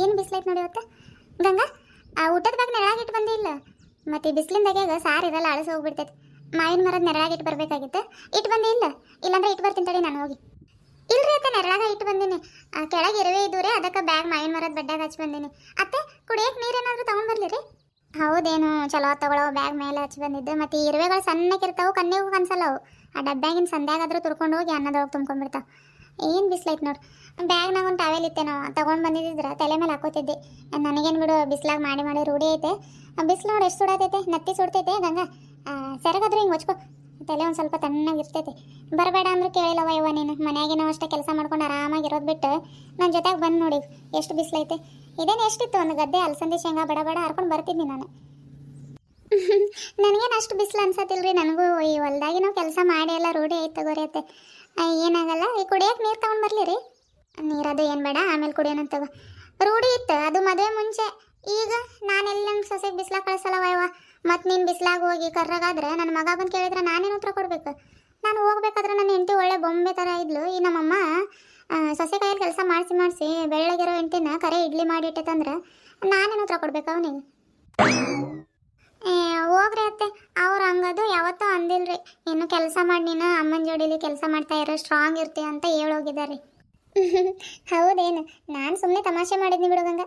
ಏನು ಬಿಸಿಲೈತೆ ನೋಡಿ ಇವತ್ತು? ಗಂಗಾ, ಆ ಊಟದ ಬ್ಯಾಗ್ ನೆರಳಾಗಿಟ್ಟು ಬಂದೇ ಇಲ್ಲ ಮತ್ತೆ ಈ ಬಿಸಿಲಿಂದಾಗ್ಯಾಗ ಸಾರು ಇರಲ್ಲ ಅಳಸ ಹೋಗ್ಬಿಡ್ತೈತೆ. ಮಾವಿನ ಮರದ ನೆರಳಾಗಿಟ್ಟು ಬರಬೇಕಾಗಿತ್ತು. ಇಟ್ಟು ಬಂದೇ ಇಲ್ಲ. ಇಲ್ಲಾಂದ್ರೆ ಇಟ್ಟು ಬರ್ತೀನಿ ತಡಿ, ನಾನು ಹೋಗಿ. ಇಲ್ರಿ ಅತ್ತೆ ನೆರಳಾಗ ಇಟ್ಟು ಬಂದೀನಿ. ಕೆಳಗೆ ಇರುವೆ ಇದ್ದೂರಿ, ಅದಕ್ಕೆ ಬ್ಯಾಗ್ ಮಾವಿನ ಮರದ ಬಡ್ಡಾಗ ಹಚ್ಚಿ ಬಂದೀನಿ. ಅತ್ತೆ ಕುಡಿಯಕ್ಕೆ ತೊಗೊಂಡ್ಬರ್ಲಿ ರೀ ಹೌದೇನು, ಚಲೋ ತಗೊಳ್ಳೋ ಬ್ಯಾಗ್ ಮೇಲೆ ಹಚ್ಚಿ ಬಂದಿದ್ದು. ಮತ್ತೆ ಈ ಇರುವೆಗಳು ಸಣ್ಣಕ್ಕಿರ್ತಾವು ಕಣ್ಣಿಗೂ ಕನ್ಸಲ್ಲ ಅವು ಆ ಡಬ್ಬ್ಯಾಗಿನ ಸಂಧ್ಯಾಗಾದರೂ ತುರ್ಕೊಂಡು ಹೋಗಿ ಅನ್ನದೊಳಗೆ ತುಂಬ್ಕೊಂಡ್ಬಿಡ್ತಾವೆ. ಏನು ಬಿಸ್ಲೈತೆ ನೋಡಿ. ಬ್ಯಾಗ್ನಾಗ ಒಂದು ಟಾವೆಲ್ ಇತ್ತೆ ನಾವು ತಗೊಂಡು ಬಂದಿದ್ದಿದ್ರೆ ತಲೆ ಮೇಲೆ ಹಾಕೋತಿದ್ದೆ. ನನಗೇನು ಬಿಡು ಬಿಸ್ಲಾಗ ಮಾಡಿ ಮಾಡಿ ರೂಢಿ ಐತೆ. ಬಿಸಿಲು ನೋಡಿ ಎಷ್ಟು ಸುಡತೈತೆ ನತ್ತಿ ಸುಡ್ತೈತೆ ಗಂಗಾ. ಸೆರಗಾದ್ರೂ ಹಿಂಗೆ ಹೊಚ್ಕೋ. ತಲೆ ಒಂದು ಸ್ವಲ್ಪ ತಣ್ಣಗಿರ್ತೈತೆ ಬರಬೇಡ ಅಂದ್ರೆ ಕೇಳಿಲ್ಲವ ಇವ ನೀನು. ಮನೆಯಾಗಿನ ಅಷ್ಟೇ ಕೆಲಸ ಮಾಡ್ಕೊಂಡು ಆರಾಮಾಗಿರೋದು ಬಿಟ್ಟು ನನ್ನ ಜೊತೆಗೆ ಬಂದು ನೋಡಿ ಎಷ್ಟು ಬಿಸಿಲೈತೆ. ಇದೇನು ಎಷ್ಟಿತ್ತು ಒಂದು ಗದ್ದೆ ಅಲಸಂದಿ ಶೇಂಗಾ ಬಡ ಬಡ ಹರ್ಕೊಂಡು ಬರ್ತಿದ್ನಿ ನಾನು. ನನಗೇನು ಅಷ್ಟು ಬಿಸಿಲು ರೀ ನನಗೂ ಈ ಹೊಲ್ದಾಗಿ ಕೆಲಸ ಮಾಡಿ ಎಲ್ಲ ರೂಢಿ ಐತೆ ತಗೋರಿ ಅತ್ತೆ. ಆ, ಏನಾಗಲ್ಲ. ಈ ಕುಡಿಯಕ್ಕೆ ನೀರು ತಗೊಂಡು ಬರಲಿ ರೀ ನೀರದು ಏನು ಬೇಡ, ಆಮೇಲೆ ಕುಡಿಯೋಣ ತಗೋ. ರೂಢಿ ಇತ್ತು, ಅದು ಮದುವೆ ಮುಂಚೆ. ಈಗ ನಾನೆಲ್ಲ ನಂಗೆ ಸೊಸೆಗೆ ಬಿಸ್ಲಾಗ ಕಳಿಸಲ್ಲ ವಯವ ಮತ್ತು ನೀನು ಬಿಸ್ಲಾಗ ಹೋಗಿ ಕರ್ರಾಗಾದ್ರೆ ನನ್ನ ಮಗ ಬಂದು ಕೇಳಿದ್ರೆ ನಾನೇನು ಉತ್ತರ ಕೊಡಬೇಕು? ನಾನು ಹೋಗ್ಬೇಕಾದ್ರೆ ನನ್ನ ಹೆಂಡತಿ ಒಳ್ಳೆ ಬೊಂಬೆ ಥರ ಇದ್ಲು. ಈ ನಮ್ಮಮ್ಮ ಸೊಸೆ ಕೈಯಲ್ಲಿ ಕೆಲಸ ಮಾಡಿಸಿ ಮಾಡಿಸಿ ಬೆಳ್ಳಗಿರೋ ಹೆಂಡತಿನ ಕರೆ ಇಡ್ಲಿ ಮಾಡಿ ಇಟ್ಟೈತಂದ್ರೆ ನಾನೇನು ಉತ್ತರ ಕೊಡ್ಬೇಕು ಅವನಿಗೆ? ಹೋಗ್ರಿ ಅತ್ತೆ. ಅವ್ರು ಹಂಗದು ಯಾವತ್ತೂ ಅಂದಿಲ್ರಿ. ಇನ್ನು ಕೆಲಸ ಮಾಡಿ, ನೀನು ಅಮ್ಮನ ಜೋಡಿಲಿ ಕೆಲಸ ಮಾಡ್ತಾ ಇರೋ ಸ್ಟ್ರಾಂಗ್ ಇರ್ತೀಯ ಅಂತ ಹೇಳೋಗಿದ್ದಾರೆ ಹೌದೇನು? ನಾನು ಸುಮ್ಮನೆ ತಮಾಷೆ ಮಾಡಿದ್ನಿ ಬಿಡು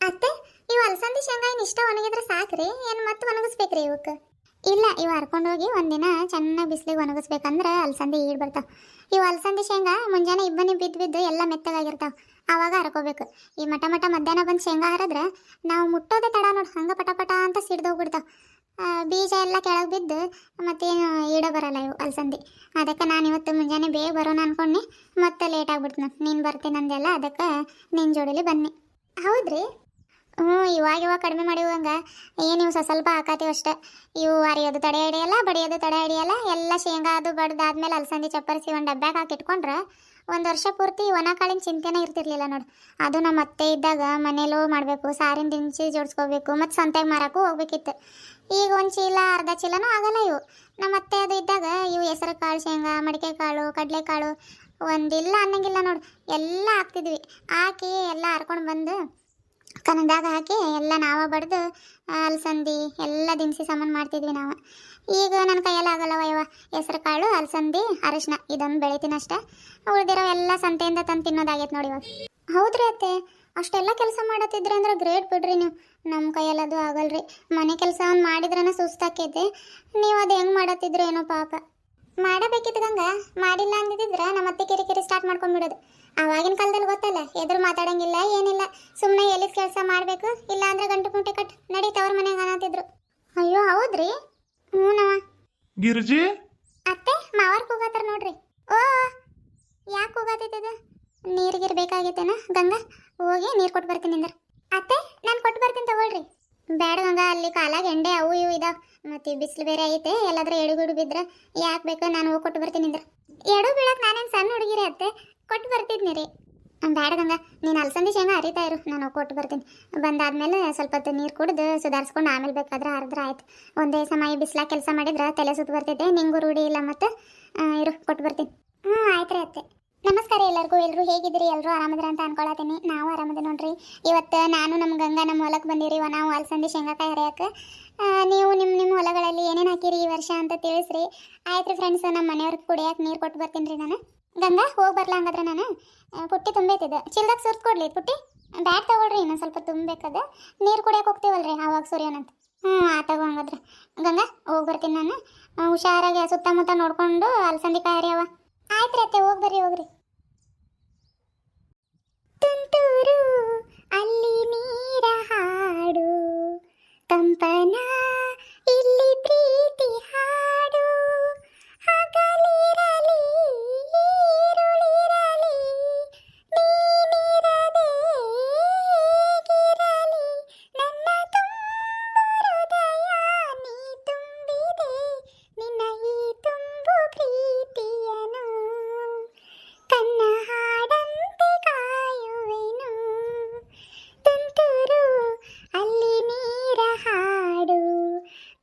ಅತ್ತೆ, ಇವು ಅಲಸಂದಿ ಶೇಂಗಾ ಇಷ್ಟ ಒಣಗಿದ್ರೆ ಸಾಕ್ರಿ? ಏನು ಮತ್ತೆ ಒಣಗಿಸ್ಬೇಕ್ರಿ ಇವಕ್ಕೆ ಇಲ್ಲ, ಇವು ಹರ್ಕೊಂಡು ಹೋಗಿ ಒಂದಿನ ಚೆನ್ನಾಗಿ ಬಿಸಿಲಿಗೆ ಒಣಗಿಸ್ಬೇಕಂದ್ರೆ ಅಲಸಂದಿ ಈಡ್ ಬರ್ತಾವೆ. ಇವು ಅಲಸಂದಿ ಶೇಂಗಾ ಮುಂಜಾನೆ ಇಬ್ಬನಿ ಬಿದ್ದು ಬಿದ್ದು ಎಲ್ಲ ಮೆತ್ತಗಾಗಿರ್ತಾವೆ. ಆವಾಗ ಹರ್ಕೋಬೇಕು. ಈ ಮಟ ಮಟ ಮಧ್ಯಾಹ್ನ ಬಂದು ಶೇಂಗಾ ಹರಿದ್ರೆ ನಾವು ಮುಟ್ಟೋದೇ ತಡ ನೋಡಿ, ಹಂಗೆ ಪಟ ಪಟ ಅಂತ ಸಿಡ್ದೋಗ್ಬಿಡ್ತಾವ ಬೀಜ ಎಲ್ಲ ಕೆಳಗೆ ಬಿದ್ದು ಮತ್ತೇನು ಈಡ ಬರಲ್ಲ ಇವು ಅಲಸಂದಿ. ಅದಕ್ಕೆ ನಾನು ಇವತ್ತು ಮುಂಜಾನೆ ಬೇಗ ಬರೋಣ ಅನ್ಕೊಂಡೆ ಮತ್ತೆ ಲೇಟ್ ಆಗ್ಬಿಡ್ತು ನೀನು ಬರ್ತೀನಿ ಅಂದೆಲ್ಲ ಅದಕ್ಕೆ ನಿನ್ನ ಜೋಡಿಲಿ ಬನ್ನಿ. ಹೌದ್ರಿ? ಹ್ಞೂ, ಇವಾಗ ಇವಾಗ ಕಡಿಮೆ ಮಾಡಿವಂಗ ಏನು ನೀವು ಸ್ವಲ್ಪ ಹಾಕತ್ತೀವಿ ಅಷ್ಟೇ. ಇವು ಅರಿಯೋದು ತಡೆ ಹಿಡಿಯಲ್ಲ, ಬಡಿಯೋದು ತಡೆ ಹಿಡಿಯಲ್ಲ, ಎಲ್ಲ ಶೇಂಗಾ ಅದು ಬಡ್ದಾದ್ಮೇಲೆ ಅಲಸಂದಿ ಚಪ್ಪರಿಸಿ ಒಂದು ಡಬ್ಬ್ಯಾಗ ಹಾಕಿಟ್ಕೊಂಡ್ರೆ ಒಂದು ವರ್ಷ ಪೂರ್ತಿ ಒಣ ಕಾಳಿನ ಚಿಂತೆನೇ ಇರ್ತಿರ್ಲಿಲ್ಲ ನೋಡಿ. ಅದು ನಮ್ಮ ಅತ್ತೆ ಇದ್ದಾಗ ಮನೇಲೂ ಮಾಡಬೇಕು, ಸಾರಿನ ದಿಂಚಿ ಜೋಡಿಸ್ಕೋಬೇಕು, ಮತ್ತು ಸಂತೆಗೆ ಮಾರಕ್ಕೂ ಹೋಗ್ಬೇಕಿತ್ತು. ಈಗ ಒಂದು ಚೀಲ, ಅರ್ಧ ಚೀಲನೂ ಆಗಲ್ಲ ಇವು. ನಮ್ಮ ಅತ್ತೆ ಅದು ಇದ್ದಾಗ ಇವು ಹೆಸರು ಕಾಳು, ಶೇಂಗಾ, ಮಡಿಕೆ ಕಾಳು ಕಡಲೆಕಾಳು ಒಂದಿಲ್ಲ ಅನ್ನಂಗಿಲ್ಲ ನೋಡಿ. ಎಲ್ಲ ಹಾಕ್ತಿದ್ವಿ. ಹಾಕಿ ಎಲ್ಲ ಹರ್ಕೊಂಡು ಬಂದು ಕನದಾಗ ಹಾಕಿ ಎಲ್ಲ ನಾವ ಬಡ್ದು ಅಲಸಂದಿ ಎಲ್ಲ ದಿನಸಿ ಸಾಮಾನು ಮಾಡ್ತಿದ್ವಿ ನಾವು. ಈಗ ನನ್ನ ಕೈಯಲ್ಲಿ ಆಗಲ್ಲ ವಯವ ಹೆಸರು ಕಾಳು ಅಲಸಂದಿ ಅರಿಶಿನ, ಇದೊಂದು ಬೆಳಿತೀನಿ ಅಷ್ಟೇ. ಉಳಿದಿರೋ ಎಲ್ಲ ಸಂತೆಯಿಂದ ತಂದು ತಿನ್ನೋದಾಗೈತೆ ನೋಡಿ ಇವಾಗ. ಹೌದ್ರಿ ಅತ್ತೆ, ಅಷ್ಟೆಲ್ಲ ಕೆಲಸ ಮಾಡತ್ತಿದ್ರೆ ಅಂದ್ರೆ ಗ್ರೇಟ್ ಬಿಡ್ರಿ ನೀವು. ನಮ್ಮ ಕೈಯಲ್ಲದು ಆಗಲ್ರಿ. ಮನೆ ಕೆಲಸ ಒಂದು ಮಾಡಿದ್ರನ ಸುಸ್ತಾಕೈತೆ ನೀವು ಅದು ಹೆಂಗೆ ಮಾಡತ್ತಿದ್ರು ಏನೋ ಪಾಪ. ಮಾಡಬೇಕಿತ್ತು ಗಂಗ ಮಾಡಿಲ್ಲ ಅಂದಿದ್ರೆ ನಮ್ಮ ಅತ್ತೆ ಕಿರಿಕಿರಿ ಸ್ಟಾರ್ಟ್ ಮಾಡ್ಕೊಂಡ್ಬಿಡೋದು ಅವಾಗಿನ ಕಾಲದಲ್ಲಿ ಗೊತ್ತಲ್ಲ ಎದುರು ಮಾತಾಡಂಗಿಲ್ಲ ಏನಿಲ್ಲ ಸುಮ್ಮನೆ ಎಲ್ಲಿ ಕೆಲಸ ಮಾಡಬೇಕು ಇಲ್ಲ ಅಂದ್ರೆ ಗಂಟು ಕುಂಟೆ ಕಟ್ ನಡೀತವ್ರ ಮನೆಗೆ ಅನ್ನತ್ತಿದ್ರು ಅಯ್ಯೋ ಹೌದ್ರಿ? ಹ್ಞೂ ಗಿರ್ಜಿ? ಅತ್ತೆ ಮಾವರ್ ಕೂಗಾತಾರ ನೋಡ್ರಿ. ಓ ಯಾಕೆ ಕೂಗಾತೈತದ ನೀರು ಗೀರು ಬೇಕಾಗೈತೇನ ಗಂಗಾ ಹೋಗಿ ನೀರು ಕೊಟ್ಟು ಬರ್ತೀನಿ ಅಂದ್ರೆ ಅತ್ತೆ ನಾನು ಕೊಟ್ಟು ಬರ್ತೀನಿ ತಗೊಳ್ರಿ. ಬೇಡ ಗಂಗಾ ಅಲ್ಲಿ ಕಾಲಾಗ ಎಂಡೆ ಅವು ಇವು ಇದಾವ. ಮತ್ತೆ ಬಿಸಿಲು ಬೇರೆ ಐತೆ ಎಲ್ಲಾದ್ರೂ ಎಡುಗುಡು ಬಿದ್ರೆ ಯಾಕೆ ಬೇಕು ನಾನು ಹೋಗಿ ಕೊಟ್ಟು ಬರ್ತೀನಿ ಅಂದ್ರೆ ಎಡು ಬೀಳಕ್ಕೆ ನಾನೇನು ಸಣ್ಣ ಹುಡುಗಿರಿ ಅತ್ತೆ? ಕೊಟ್ಟು ಬರ್ತಿದ್ನಿ ರೀ. ಬೇಡ ಗಂಗ, ನೀನು ಅಲಸಂದಿ ಶೇಂಗ ಅರಿತಾ ಇರು, ನಾನು ಕೊಟ್ಟು ಬರ್ತೀನಿ. ಬಂದಾದ್ಮೇಲೆ ಸ್ವಲ್ಪ ಹೊತ್ತು ನೀರು ಕುಡಿದು ಸುಧಾರಿಸ್ಕೊಂಡು ಆಮೇಲೆ ಬೇಕಾದ್ರೆ ಹರಿದ್ರೆ ಆಯ್ತು. ಒಂದೇ ಸಮಯ ಬಿಸಿಲಾಗ ಕೆಲಸ ಮಾಡಿದ್ರೆ ತಲೆ ಸುತ್ತ ಬರ್ತಿದ್ದೆ, ನಿಂಗೂ ರೂಢಿ ಇಲ್ಲ ಮತ್ತು ಇರು, ಕೊಟ್ಟು ಬರ್ತೀನಿ. ಹ್ಞೂ ಆಯ್ತು ರೀ ಅತ್ತೆ. ನಮಸ್ಕಾರ ಎಲ್ಲರಿಗೂ ಎಲ್ಲರೂ ಹೇಗಿದ್ದೀರಿ? ಎಲ್ಲರೂ ಆರಾಮದ್ರ ಅಂತ ಅನ್ಕೊಳತೀನಿ ನಾವು ಆರಾಮದ ನೋಡ್ರಿ. ಇವತ್ತು ನಾನು ನಮ್ಮ ಗಂಗಾ ನಮ್ಮ ಹೊಲಕ್ಕೆ ಬಂದಿರಿ ನಾವು ಅಲಸಂದಿ ಶೇಂಗಾಕಾಯಿ ಹರಿಯಕ್ಕೆ ನೀವು ನಿಮ್ಮ ನಿಮ್ಮ ಹೊಲಗಳಲ್ಲಿ ಏನೇನು ಹಾಕಿರಿ ಈ ವರ್ಷ ಅಂತ ತಿಳಿಸ್ರಿ. ಆಯ್ತು ರೀ ಫ್ರೆಂಡ್ಸ್ ನಮ್ಮ ಮನೆಯವ್ರಿಗೆ ಕುಡಿಯಕ್ಕೆ ನೀರು ಕೊಟ್ಟು ಬರ್ತೀನಿ ರೀ ನಾನು. ಗಂಗಾ, ಹೋಗಿ ಬರ್ಲಾ ಹಂಗಾದ್ರೆ ನಾನು? ಪುಟ್ಟಿ ತುಂಬೈತಿದೆ. ಚಿಲ್ದಾಗ ಸುರ್ದು ಕೊಡ್ಲಿ, ಪುಟ್ಟಿ? ಬ್ಯಾಗ್ ತಗೊಳ್ರಿ, ಇನ್ನೊಂದು ಸ್ವಲ್ಪ ತುಂಬಬೇಕದ ನೀರು ಕುಡಿಯೋಕೆ ಹೋಗ್ತೀವಲ್ರಿ, ಆವಾಗ ಸುರಿಯೋಣಂತ ಹ್ಞೂ ತಗೋ ಹಂಗಾದ್ರೆ. ಗಂಗಾ, ಹೋಗಿ ಬರ್ತೀನಿ ನಾನು. ಹುಷಾರಾಗಿ ಸುತ್ತಮುತ್ತ ನೋಡಿಕೊಂಡು ಅಲಸಂದಿ ಕಾಯಿ ಅವ. ಆಯ್ತು ರೀ ಅತ್ತೆ, ಹೋಗಿ ಬರ್ರಿ, ಹೋಗ್ರಿ. ತುಂತೂರು, ಅಲ್ಲಿ ನೀರ ಹಾಡು. ಕಂಪನ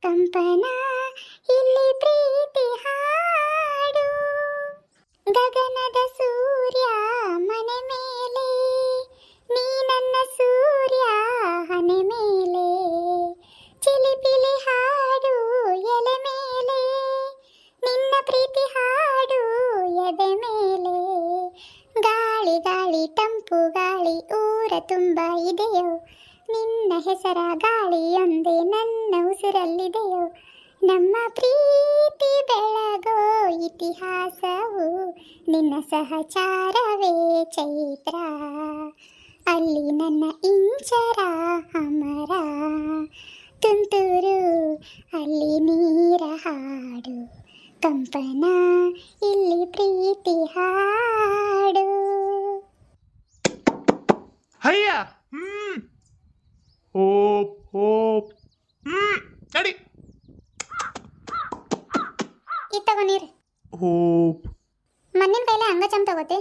ಕಂಪನ, ಇಲ್ಲಿ ಪ್ರೀತಿ ಹಾಡು. ಗಗನದ ಸೂರ್ಯ ಮನೆ ಮೇಲೆ, ನೀ ನನ್ನ ಸೂರ್ಯ ಹನೆ ಮೇಲೆ. ಚಿಲಿಪಿಲಿ ಹಾಡು ಎಲೆ ಮೇಲೆ, ನಿನ್ನ ಪ್ರೀತಿ ಹಾಡು ಎದೆ ಮೇಲೆ. ಗಾಳಿ ಗಾಳಿ, ತಂಪು ಗಾಳಿ, ಊರ ತುಂಬ ಇದೆಯೋ ನಿನ್ನ ಹೆಸರ ಗಾಳಿಯೊಂದೇ ನನ್ನ ಉಸಿರಲ್ಲಿದೆಯೋ? ನಮ್ಮ ಪ್ರೀತಿ ಬೆಳಗೋ ಇತಿಹಾಸವು ನಿನ್ನ ಸಹಚಾರವೇ ಚೈತ್ರ. ಅಲ್ಲಿ ನನ್ನ ಇಂಚರ ಅಮರ. ತುಂತುರು, ಅಲ್ಲಿ ನೀರ ಹಾಡು. ಕಂಪನ, ಇಲ್ಲಿ ಪ್ರೀತಿ ಹಾಡು. ಹಯ್ಯ ಓಪ್ ಓಪ್ ಹ್ಮ್ ನಡಿ. ಈ ತಗೋ ನೀರು. ಓಪ್ ಮಣ್ಣಿನ ಕೈಲೇ ಹಂಗ ಚಮ್ ತಗೋತಿ.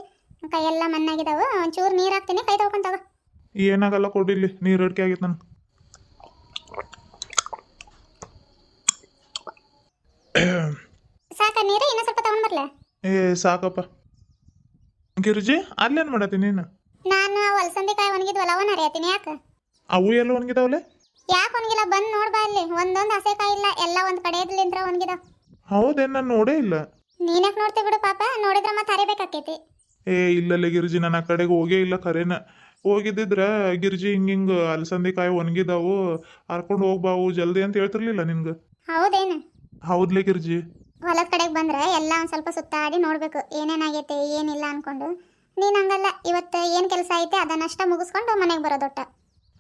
ಕೈಯೆಲ್ಲ ಮಣ್ಣಾಗಿದಾವು ಒಂಚೂರು ನೀರು ಹಾಕ್ತೀನಿ ಕೈ ತಗೊಂಡ್ ತಗೋ. ಏನಾಗಲ್ಲ ಕೊಡಿಲ್ಲಿ ನೀರು ಅಡಿಕೆ ಆಗಿತ್ತು ನಾನು ಸಾಕ ನೀರು ಇನ್ನೂ ಸ್ವಲ್ಪ ತಗೊಂಡ್ ಬರ್ಲೆ? ಏ ಸಾಕಪ್ಪ. ಗಿರುಜಿ ಅಲ್ಲೇನ್ ಮಾಡತ್ತಿ ನೀನು? ನಾನು ಹೊಲಸಂದಿ ಅಲಸಂದಿ ಕಾಯಿ ಒಣಗಿದ್ವಲ್ಲ ಅವನ್ನ ಅರಿಯತ್ತೀನಿ ಯಾಕೆ? ಅವು ಎಲ್ಲ ಒಣಗಿದಾವಲೆ ಯಾಕೆ ಒಣಗಿಲ್ಲ? ಬಂದು ನೋಡ್ಬಾ ಇಲ್ಲಿ. ಒಂದೊಂದು ಹಸೆ ಕಾಯಿ ಇಲ್ಲ ಎಲ್ಲ ಒಂದು ಕಡೆಯದ್ಲಿಂತ್ರ ಒಣಗಿದಾವ. ಹೌದೇ ನಾನು ನೋಡೇ ಇಲ್ಲ. ನೀನಕ್ ನೋಡ್ತಿ ಬಿಡು ಪಾಪ? ನೋಡಿದ್ರೆ ಮತ್ತೆ ಹರಿಬೇಕಾಕೈತಿ. ಏ ಇಲ್ಲಲ್ಲೇ ಗಿರ್ಜಿ ನಾನು ಆ ಕಡೆಗೆ ಹೋಗೇ ಇಲ್ಲ ಕರೆನ. ಹೋಗಿದ್ದಿದ್ರ ಗಿರ್ಜಿ ಹಿಂಗ ಹಿಂಗ ಅಲಸಂದಿ ಕಾಯಿ ಒಣಗಿದಾವು. ಹರ್ಕೊಂಡು ಹೋಗ್ಬಾವು ಜಲ್ದಿ ಅಂತ ಹೇಳ್ತಿರ್ಲಿಲ್ಲ ನಿನ್ಗೆ? ಹೌದೇನು? ಹೌದ್ಲೆ ಗಿರ್ಜಿ. ಹೊಲದ ಕಡೆಗೆ ಬಂದ್ರೆ ಎಲ್ಲ ಒಂದು ಸ್ವಲ್ಪ ಸುತ್ತಾಡಿ ನೋಡ್ಬೇಕು. ಏನೇನಾಗೈತೆ ಏನಿಲ್ಲ ಅನ್ಕೊಂಡು. ನೀನ್ ಹಂಗಲ್ಲ ಇವತ್ತು ಏನು ಕೆಲಸ ಐತೆ ಅದನ್ನಷ್ಟ ಮುಗಿಸ್ಕೊಂಡು ಮನೆಗೆ ಬರೋದೊಟ್ಟ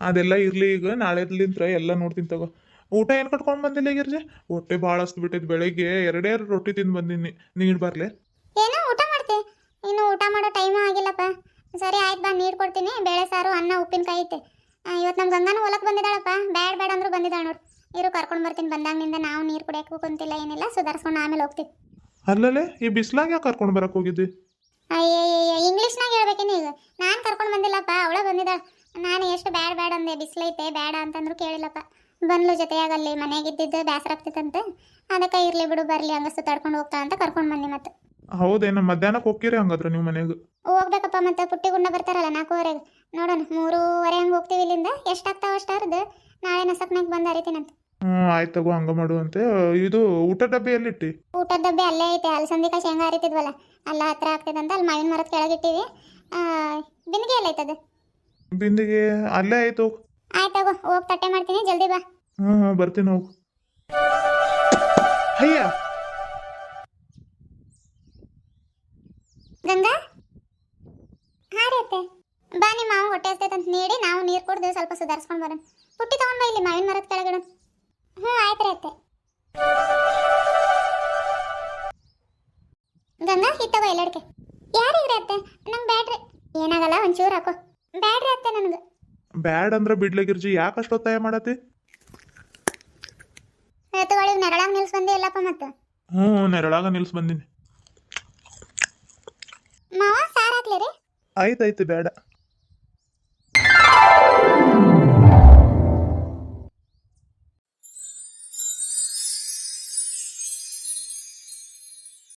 ಅದೆಲ್ಲ ಇರ್ಲಿ ಈಗ ನಾಳೆದ್ಲಿಂತ್ರ ಎಲ್ಲ ನೋಡ್ತೀನಿ ತಗೋ. ಊಟ ಏನು ಕಟ್ಕೊಂಡು ಬಂದಿಲ್ಲ ಗಿರ್ಜೆ? ಹೊಟ್ಟೆ ಭಾಳ ಹಸ್ತು ಬಿಟ್ಟೈತೆ ಬೆಳಗ್ಗೆ ಎರಡೇ ರೊಟ್ಟಿ ತಿಂದು ಬಂದೀನಿ. ನೀನು ಬರ್ಲೆ? ಏನೋ ಊಟ ಮಾಡ್ತಿ. ಇನ್ನು ಊಟ ಮಾಡೋ ಟೈಮ್ ಆಗಿಲ್ಲಪ್ಪ. ಸರಿ ಆಯ್ತು ಬಾ ನೀರು ಕೊಡ್ತೀನಿ. ಬೇಳೆ ಸಾರು ಅನ್ನ ಉಪ್ಪಿನಕಾಯಿ ಐತೆ. ಇವತ್ತು ನಮ್ಮ ಗಂಗಾನು ಹೊಲಕ್ಕೆ ಬಂದಿದ್ದಾಳಪ್ಪ. ಬ್ಯಾಡ್ ಬ್ಯಾಡ್ ಅಂದ್ರೂ ಬಂದಿದ್ದಾಳೆ ನೋಡು. ಇರು ಕರ್ಕೊಂಡು ಬರ್ತೀನಿ. ಬಂದಾಗಿನಿಂದ ನಾವು ನೀರು ಕುಡಿಯೋಕ್ಕೂ ಕುಂತಿಲ್ಲ ಏನಿಲ್ಲ. ಸುಧಾರಿಸ್ಕೊಂಡು ಆಮೇಲೆ ಹೋಗ್ತೀವಿ ಅಲ್ಲಲ್ಲೇ ಈ ಬಿಸ್ಲಾಗ ಯಾಕೆ ಕರ್ಕೊಂಡು ಬರಕ್ಕೆ ಹೋಗಿದ್ದಿ? ಅಯ್ಯಯ್ಯ ಇಂಗ್ಲೀಷ್ನಾಗ ಹೇಳ್ಬೇಕೇನು ಈಗ. ನಾನು ಕರ್ಕೊಂಡು ಬಂದಿಲ್ಲಪ್ಪ. ಅವಳ ಬಂದಿದ್ದಾಳೆ. ನಾನು ಎಷ್ಟು ಬ್ಯಾಡ್ ಬ್ಯಾಡ್ ಅಂದೆ ಬಿಸಿಲೈತೆ ಬೇಡ ಅಂತಂದ್ರು ಕೇಳಿಲ್ಲಪ್ಪ. ಬಂದ್ಲು ಜೊತೆಯಾಗಲ್ಲಿ ಮನೆಗಿದ್ದಿದ್ದು ಬೇಸರ ಆಗ್ತಿತ್ತಂತೆ. ಅದಕ್ಕೆ ಇರ್ಲಿ ಬಿಡು ಬರಲಿ ಹಂಗ ಸುತ್ತಾಡ್ಕೊಂಡು ಹೋಗ್ತಾ ಅಂತ ಕರ್ಕೊಂಡು ಬಂದಿ ಮತ್ತೆ. ಹೌದೇನ ಮಧ್ಯಾಹ್ನಕ್ಕೆ ಹೋಗ್ತೀರಿ ಹಂಗಾದ್ರೆ ನೀವು ಮನೆಗೆ? ಹೋಗ್ಬೇಕಪ್ಪ ಮತ್ತೆ ಪುಟ್ಟಿ ಗುಂಡ ಬರ್ತಾರಲ್ಲ ನಾಲ್ಕೂವರೆಗೆ. ನೋಡೋಣ ಮೂರುವರೆ ಹಂಗೆ ಹೋಗ್ತೀವಿ ಇಲ್ಲಿಂದ. ಎಷ್ಟಾಗ್ತಾವ ಅಷ್ಟಾರ್ದು ನಾಳೆ ನಸಕ್ನಾಗ ಬಂದು ಅರಿತೀನಂತ. ಹ್ಞೂ ಆಯ್ತು ತಗೋ ಹಂಗ ಮಾಡುವಂತೆ. ಇದು ಊಟ ಡಬ್ಬಿ ಎಲ್ಲಿಟ್ಟಿ ಊಟದ ಡಬ್ಬಿ ಅಲ್ಲೇ ಐತೆ ಅಲಸಂದಿಕಾಯಿ ಶೇಂಗಾ ಹರಿತಿದ್ವಲ್ಲ ಅಲ್ಲ ಹತ್ರ ಆಗ್ತದಂತ ಅಲ್ಲಿ ಮಾವಿನ ಮರದ ಕೆಳಗಿಟ್ಟಿವಿ. ಬಿಂದಿಗೆ ಎಲ್ಲ ಐತದು? ಬಿಂದಿಗೆ ಅಲ್ಲೇ ಆಯ್ತು. ಆಯ್ತಾಗೋ ಹೋಗಿ ತಟ್ಟೆ ಮಾಡ್ತೀನಿ ಜಲ್ದಿ ಬಾ. ಹಾ ಬರ್ತೀನಿ ಹೋಗು. ಅಯ್ಯ! ಗಂಗಾ? ಹಾ ರೀ ಅತ್ತೆ. ಬಾ ನಿಮ್ಮ ಮಾವು ಹೊಟ್ಟೆ ಹಸ್ತೈತೆ ಅಂತ ನೀಡಿ ನಾವು ನೀರು ಕುಡ್ದು ಸ್ವಲ್ಪ ಸುಧಾರಿಸ್ಕೊಂಡು ಬರೋಣ. ಪುಟ್ಟಿ ತಗೊಂಡ್ ಬಾ ಇಲ್ಲಿ ಮಾವಿನ ಮರದ ಕೆಳಗಡೆ. ಹ್ಞೂ ಆಯ್ತು ರೀ ಅತ್ತೆ. ಗಂಗಾ ಹಿತ್ತವ ಎಲ್ಲಡ್ಕೆ. ಯಾರಿಗ್ರಿ ಅತ್ತೆ? ನಂಗೆ ಬ್ಯಾಡ್ರಿ. ಏನಾಗಲ್ಲ ಒಂಚೂರು ಹಾಕೋ. ಬ್ಯಾಡ್ರಿ ಅತ್ತೆ ನನಗೆ. ಬ್ಯಾಡ್ ಅಂದ್ರೆ ಬಿಡ್ಲೆ ಗಿರ್ಜಿ ಯಾಕೆ ಅಷ್ಟು ಒತ್ತಾಯ ಮಾಡತಿ ಎತ್ತುಗಳಿಗೆ ನೆರಳಾಗ ನಿಲ್ಸ್ ಬಂದೆ ಇಲ್ಲಪ್ಪ ಮತ್ತೆ. ಹ್ಞೂ ನೆರಳಾಗ ನಿಲ್ಸ್ ಬಂದಿನಿ. ಮಾವ ಸಾರ್ ಹಾಕ್ಲಿ ರೀ. ಆಯ್ತು ಆಯ್ತು ಬೇಡ